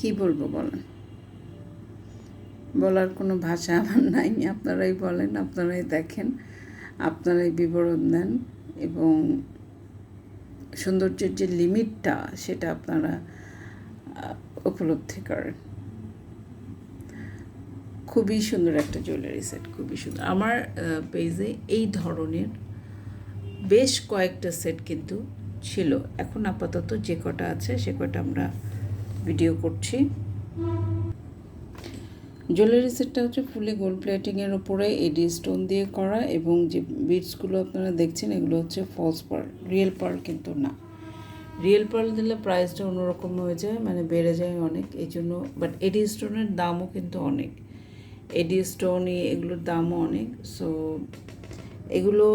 কি বলব বলেন? বলার কোনো ভাষা আমার নাই, আপনারাই বলেন, আপনারাই দেখেন, আপনারাই বিবরণ দেন এবং সৌন্দর্যের যে লিমিটটা সেটা আপনারা উপলব্ধি করেন। খুবই সুন্দর একটা জুয়েলারি সেট খুবই সুন্দর। আমার পেজে এই ধরনের বেশ কয়েকটা সেট কিন্তু ছিল। এখন আপাতত যে কটা আছে, সে কটা আমরা ভিডিও করছি। জুয়েলারি সেটটা হচ্ছে ফুলি গোল্ড প্লেটিংয়ের ওপরে এডি স্টোন দিয়ে করা এবং যে বিটসগুলো আপনারা দেখছেন, এগুলো হচ্ছে ফলস পার্ল রিয়েল পার্ল কিন্তু না। রিয়েল পার্ল দিলে প্রাইসটা অন্যরকম হয়ে যায় মানে বেড়ে যায় অনেক এই জন্য বাট এডি স্টোনের দামও কিন্তু অনেক। এডি স্টোন এগুলোর দামও অনেক সো এগুলো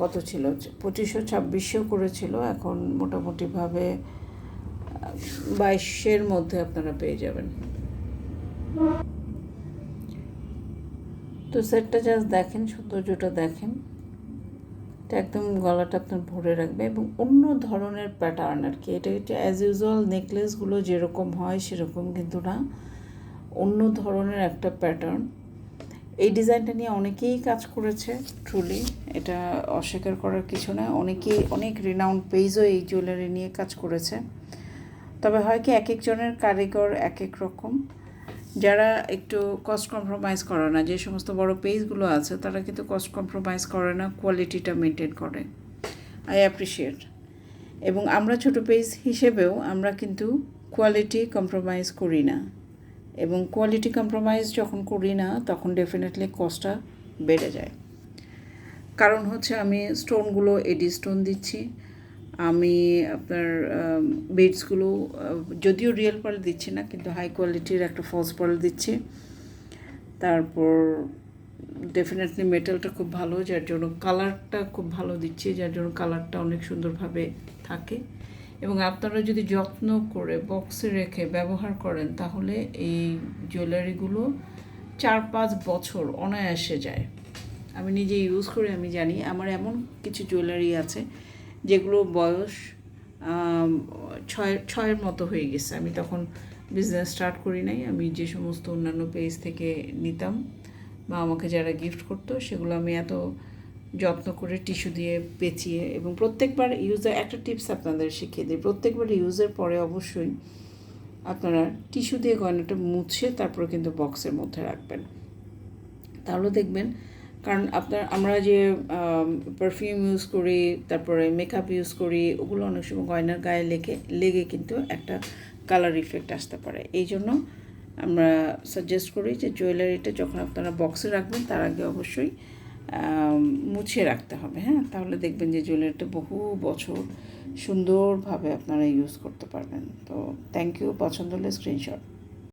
কত ছিল? পঁচিশশো, ছাব্বিশশো করেছিল, এখন মোটামুটিভাবে বাইশের মধ্যে আপনারা পেয়ে যাবেন। তো সেটটা জাস্ট দেখেন, সৌন্দর্যটা দেখেন। এটা একদম গলাটা আপনার ভরে রাখবে এবং অন্য ধরনের প্যাটার্ন আর কি। এটা এটা অ্যাজ ইউজুয়াল নেকলেসগুলো যেরকম হয় সেরকম কিন্তু না। অন্য ধরনের একটা প্যাটার্ন এই ডিজাইনটা নিয়ে অনেকেই কাজ করেছে ট্রুলি এটা অস্বীকার করার কিছু না। অনেকেই, অনেক রিনাউন্ড পেজও এই জুয়েলারি নিয়ে কাজ করেছে। তবে হয় কি এক একজনের কারিগর এক এক রকম। যারা একটু কস্ট কম্প্রোমাইজ করে না, যে সমস্ত বড় পেজগুলো আছে, তারা কিন্তু কস্ট কম্প্রোমাইজ করে না কোয়ালিটিটা মেনটেন করে। আই অ্যাপ্রিসিয়েট এবং আমরা ছোট পেজ হিসেবেও আমরা কিন্তু কোয়ালিটি কম্প্রোমাইজ করি না। এবং কোয়ালিটি কম্প্রোমাইজ যখন করি না, তখন ডেফিনেটলি কস্টটা বেড়ে যায়। কারণ হচ্ছে আমি স্টোনগুলো এডি স্টোন দিচ্ছি। আমি আপনার বিডসগুলো যদিও রিয়েল পার্ল দিচ্ছি না, কিন্তু হাই কোয়ালিটির একটা ফলস পার্ল দিচ্ছি। তারপর ডেফিনেটলি মেটালটা খুব ভালো, যার জন্য কালারটা খুব ভালো দিচ্ছে, যার জন্য কালারটা অনেক সুন্দরভাবে থাকে। এবং আপনারা যদি যত্ন করে বক্সে রেখে ব্যবহার করেন, তাহলে এই জুয়েলারিগুলো চার পাঁচ বছর অনায়াসে যায়। আমি নিজে ইউজ করে, আমি জানি। আমার এমন কিছু জুয়েলারি আছে যেগুলো বয়স ছয়, ছয়ের মতো হয়ে গেছে। আমি তখন বিজনেস স্টার্ট করি নাই। আমি যে সমস্ত অন্যান্য পেজ থেকে নিতাম বা আমাকে যারা গিফট করতো, সেগুলো আমি এত যত্ন করে টিস্যু দিয়ে পেঁচিয়ে এবং প্রত্যেকবার ইউজার একটা টিপস আপনাদের শিখিয়ে দিই। প্রত্যেকবার ইউজের পরে অবশ্যই আপনারা টিস্যু দিয়ে গয়নাটা মুছে তারপরে কিন্তু বক্সের মধ্যে রাখবেন। তাহলে দেখবেন কারণ আপনার, আমরা যে পারফিউম ইউজ করি, তারপরে মেকআপ ইউজ করি, ওগুলো অনেক সময় গয়নার গায়ে লেগে লেগে কিন্তু একটা কালার ইফেক্ট আসতে পারে। এই জন্য আমরা সাজেস্ট করি যে জুয়েলারিটা যখন আপনারা বক্সে রাখবেন, তার আগে অবশ্যই মুছে রাখতে হবে হ্যাঁ? তাহলে দেখবেন যে জুয়েলারিটা বহু বছর সুন্দরভাবে আপনারা ইউজ করতে পারবেন। তো থ্যাংক ইউ পছন্দ হলে স্ক্রিনশট